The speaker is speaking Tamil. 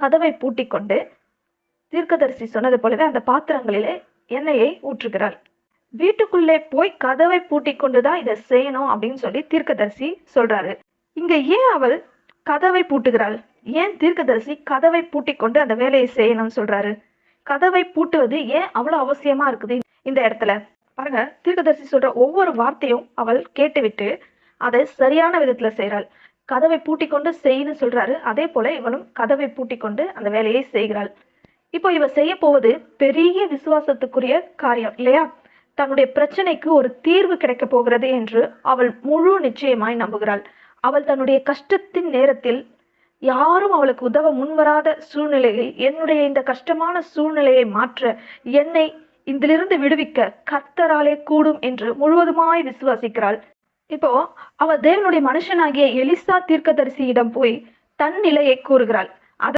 கதவை பூட்டிக்கொண்டு தீர்க்கதரிசி சொன்னது போலவே அந்த பாத்திரங்களிலே எண்ணெயை ஊற்றுகிறாள். வீட்டுக்குள்ளே போய் கதவை பூட்டி கொண்டுதான் இதை செய்யணும் அப்படின்னு சொல்லி தீர்க்கதரிசி சொல்றாரு. இங்க ஏன் அவள் கதவை பூட்டுகிறாள்? ஏன் தீர்க்கதரிசி கதவை பூட்டி கொண்டு அந்த வேலையை செய்யணும்னு சொல்றாரு? கதவை பூட்டுவது ஏன் அவ்வளவு அவசியமா இருக்குது இந்த இடத்துல? பாருங்க தீர்க்கதரிசி சொல்ற ஒவ்வொரு வார்த்தையும் அவள் கேட்டுவிட்டு அதை சரியான விதத்துல செய்றாள். கதவை பூட்டி கொண்டு செய்யணும் சொல்றாரு. அதே போல இவனும் கதவை பூட்டிக் கொண்டு அந்த வேலையை செய்கிறாள். இப்போ இவ செய்ய போவது பெரிய விசுவாசத்துக்குரிய காரியம் இல்லையா? தன்னுடைய பிரச்சனைக்கு ஒரு தீர்வு கிடைக்க போகிறது என்று அவள் முழு நிச்சயமாய் நம்புகிறாள். அவள் தன்னுடைய கஷ்டத்தின் நேரத்தில் யாரும் அவளுக்கு உதவ முன்வராத சூழ்நிலையில் என்னுடைய இந்த கஷ்டமான சூழ்நிலையை மாற்ற என்னை இதிலிருந்து விடுவிக்க கர்த்தராலே கூடும் என்று முழுவதுமாய் விசுவாசிக்கிறாள். இப்போ அவ தேவனுடைய மனுஷனாகிய எலிசா தீர்க்கதரிசியிடம் போய் தன் நிலையை கூறுகிறாள்.